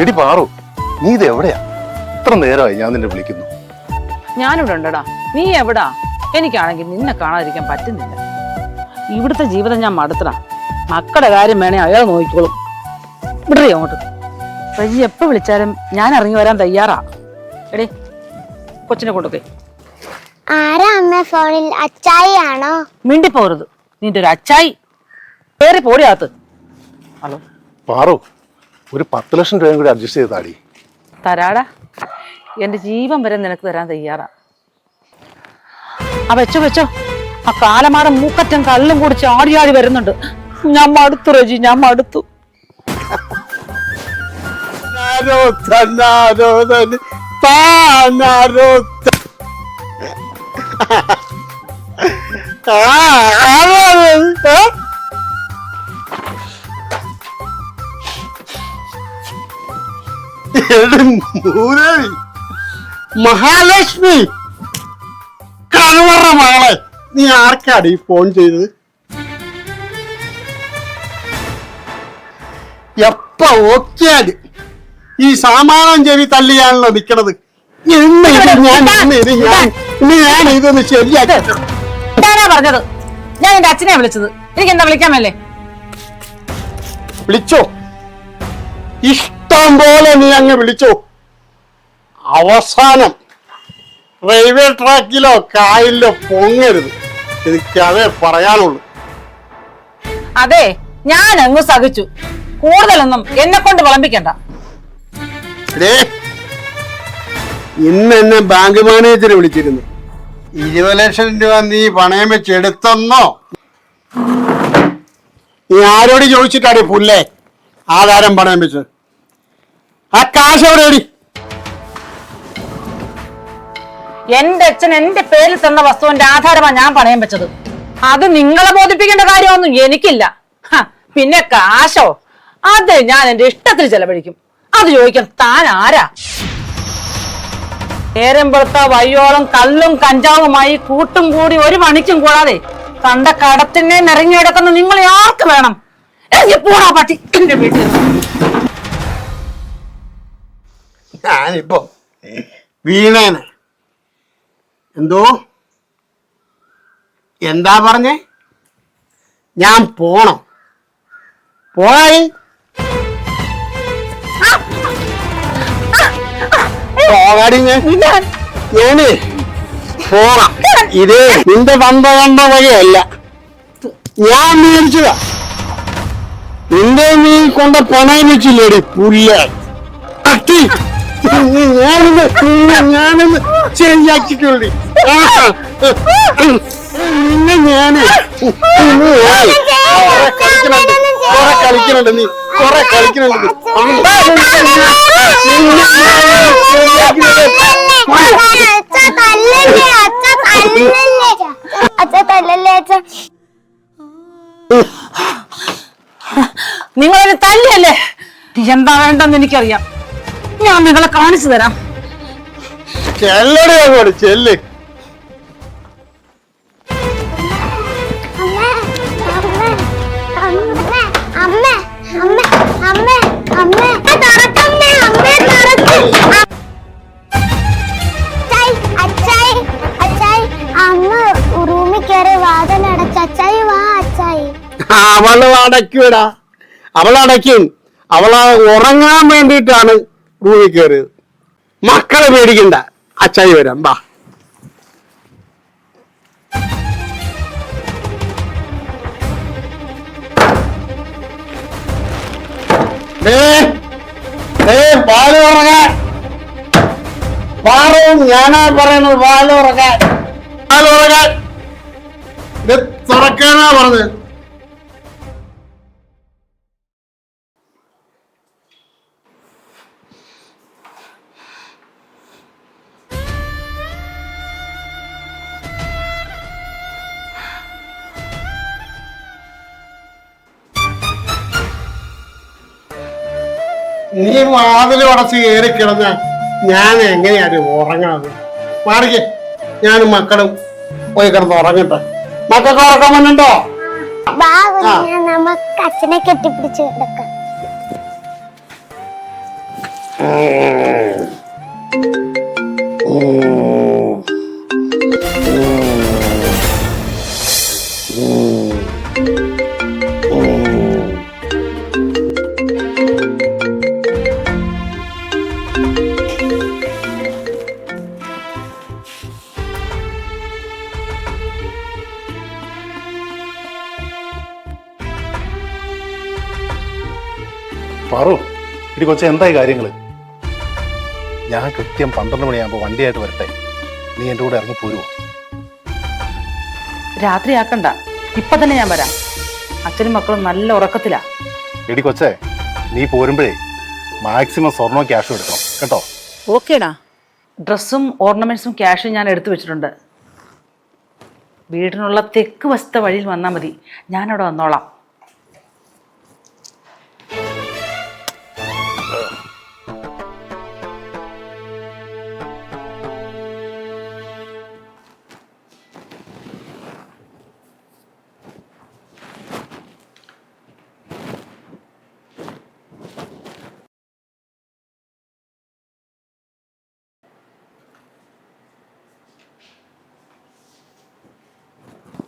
എടി പാറു നീ ഇത് എവിടെയാ? ഇത്ര നേരമായി ഞാൻ നിന്നെ വിളിക്കുന്നു. ഞാനിവിടെ ഉണ്ടടാ. നീ എവിടാ? എനിക്കാണെങ്കിൽ നിന്നെ കാണാതിരിക്കാൻ പറ്റുന്നില്ല. ഇവിടുത്തെ ജീവിതം ഞാൻ മടുത്തടാ. മക്കളുടെ കാര്യം വേണേ അയാൾ നോക്കിക്കോളും. വിടറി അങ്ങോട്ട്. റജി എപ്പോ വിളിച്ചാലും ഞാൻ ഇറങ്ങി വരാൻ തയ്യാറാ. എടി കൊച്ചിനെ കൊണ്ടുപോയി. ആരാ അമ്മ ഫോണിൽ? അച്ചായി ആണോ? മിണ്ടിപ്പോകരുത് നിന്റെ ഒരു അച്ചായി. കയറി പോടിയകത്ത് ഹലോ. പാറു ഒരു പത്ത് ലക്ഷം രൂപയും കൂടി അഡ്ജസ്റ്റ് ചെയ്ത് താടി. തരാടാ. എന്റെ ജീവൻ വരെ നിനക്ക് തരാൻ തയ്യാറാ. ആ വെച്ചോ വെച്ചോ. ആ കാലമാടം മൂക്കറ്റം കള്ളും കൂടി ചാടി ആടി വരുന്നുണ്ട്. ഞാൻ മടുത്തു റജി ഞാൻ മടുത്തു. മൂദേവി മഹാലക്ഷ്മി. കറുവറ മകളെ നീ ആർക്കാടി ഫോൺ ചെയ്തത്? എപ്പ ഓക്കിയാൽ ഈ സാമാനം ചെവി തള്ളിയാണല്ലോ നിക്കണത്. ഇത് ഞാൻ ഇന്ന് ഇത് ഞാൻ ഇന്ന് ഞാൻ ഇതൊന്ന് ശരിയാക്കി. ഞാനാ പറഞ്ഞത്? ഞാൻ എന്റെ അച്ഛനെ വിളിച്ചത്. എനിക്ക് എന്താ വിളിക്കാൻ മേലേ? വിളിച്ചോ? ഇഷ്ടം പോലെ നീ അങ്ങ് വിളിച്ചു. അവസാനം റെയിൽവേ ട്രാക്കിലോ കായലിലോ പൊങ്ങരുത്. എനിക്കതേ പറയാനുള്ളൂ. അതെ ഞാൻ അങ്ങ് സഹിച്ചു. കൂടുതലൊന്നും എന്നെ കൊണ്ട് വിളമ്പിക്കണ്ട. ഇന്ന് എന്നെ ബാങ്ക് മാനേജർ വിളിച്ചിരുന്നു. ഇരുപത് ലക്ഷം രൂപ നീ പണയം വെച്ച് എടുത്തെന്നോ? നീ ആരോട് ചോദിച്ചിട്ടാടി പുല്ലേ? ആധാരം പണയം വെച്ചത് ആ കാശ് എവിടെയാടി എന്റെ അച്ഛൻ എന്റെ പേരിൽ തന്ന വസ്തുവിന്റെ ആധാരമാണ് ഞാൻ പണയം വെച്ചത്. അത് നിങ്ങളെ ബോധിപ്പിക്കേണ്ട കാര്യമൊന്നും എനിക്കില്ല. പിന്നെ കാശോ? അത് ഞാൻ എന്റെ ഇഷ്ടത്തിൽ ചെലവഴിക്കും. അത് ചോദിക്കാൻ താൻ ആരാ? നേരമ്പെടുത്ത വയ്യോളം കല്ലും കഞ്ചാവുമായി കൂട്ടും കൂടി ഒരു മണിക്കും കൂടാതെ കണ്ട കടത്തിനെ നിറങ്ങി കിടക്കുന്ന നിങ്ങൾ ആർക്ക് വേണം? എനിക്ക് പോടാ പട്ടി എന്റെ വീട്ടിൽ. ഞാനിപ്പോ വീണേനെ. എന്തോ? എന്താ പറഞ്ഞേ? ഞാൻ പോണോ. പോയി പോകാടി ഞാൻ. നിന്റെ പന്ത കണ്ട വഴിയല്ല. ഞാൻ മേടിച്ചതാ നിന്റെ നീ കൊണ്ട പണയം വെച്ചില്ലേടി പുല്ല. അട്ടി ഞാനിത് ഞാനിത് ശരിയാക്കിട്ടുള്ളി നിന്നെ ഞാൻ കൊറേ കളിക്കണുണ്ട് നീ കൊറേ കളിക്കണുണ്ട് തല്ലല്ലേ നിങ്ങളൊരു തല്ലിയല്ലേ? എന്താ വേണ്ടെന്ന് എനിക്കറിയാം. ഞാൻ നിങ്ങളെ കാണിച്ചു തരാം. ചെല്ലടി അങ്ങോട്ട് ചെല്ല്. അവൾ അടയ്ക്കൂടാ. അവൾ അടയ്ക്കും. അവൾ ഉറങ്ങാൻ വേണ്ടിയിട്ടാണ്. റൂമിൽ കയറിയത് മക്കളെ പേടിക്കണ്ട. അച്ചായി വരാം. ബാ. ദേ, ദേ, പാൽ ഉറങ്ങാൻ. പാറവും ഞാനാ പറയുന്നത് പാൽ ഉറങ്ങാൻ. പാൽ ഉറങ്ങാൻ. ഇത് തുറക്കാനാ പറഞ്ഞത്. നീ വാതിൽ അടച്ച് കയറി കിടന്ന ഞാൻ എങ്ങനെയാണ് ഉറങ്ങണത്? മാറിക്കേ ഞാനും മക്കളും പോയി കിടന്ന് ഉറങ്ങട്ടെ. മക്കൾക്ക് ഉറക്കം വന്നിട്ടോ അച്ഛനെ കെട്ടിപ്പിടിച്ച് കിടക്കാം. ഇടി കൊച്ചെ എന്തായി കാര്യങ്ങൾ ഞാൻ കൃത്യം പന്ത്രണ്ട് മണിയാകുമ്പോൾ വണ്ടിയായിട്ട് വരട്ടെ. നീ എന്റെ കൂടെ ഇറങ്ങി പോരുമോ രാത്രിയാക്കണ്ട. ഇപ്പൊ തന്നെ ഞാൻ വരാം. അച്ഛനും മക്കളും നല്ല ഉറക്കത്തിലാ. എടി കൊച്ചേ നീ പോരുമ്പോഴേ മാക്സിമം സ്വർണവും ക്യാഷും എടുക്കണം. കേട്ടോ? ഓക്കേടാ. ഡ്രസ്സും ഓർണമെന്റ്സും ക്യാഷും ഞാൻ എടുത്തു വെച്ചിട്ടുണ്ട്. വീടിനുള്ള തെക്ക് വശത്തെ വഴിയിൽ വന്നാൽ മതി. ഞാനവിടെ വന്നോളാം.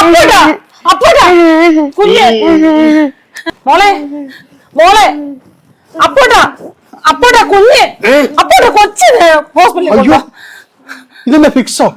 അപ്പോട്ടാ അപ്പോട്ടാ കുഞ്ഞ്. മോളെ മോളെ അപ്പോട്ടാ അപ്പോട്ടാ കുഞ്ഞ്. അപ്പോട്ടാ കൊച്ചിന് ഹോസ്പിറ്റലിൽ. ഇതെന്നെ ഫിക്സോ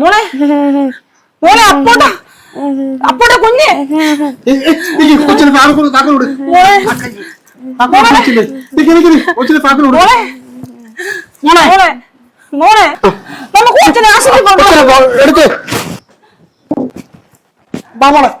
മോളെ മോളെ അപ്പോട്ടാ അപ്പോട്ടാ കുഞ്ഞ്. കൊച്ചിന് താക്കോട് താക്കോട് മോളെ മോളെ മോളെ. ആശുപത്രി കൊണ്ടുപോകാം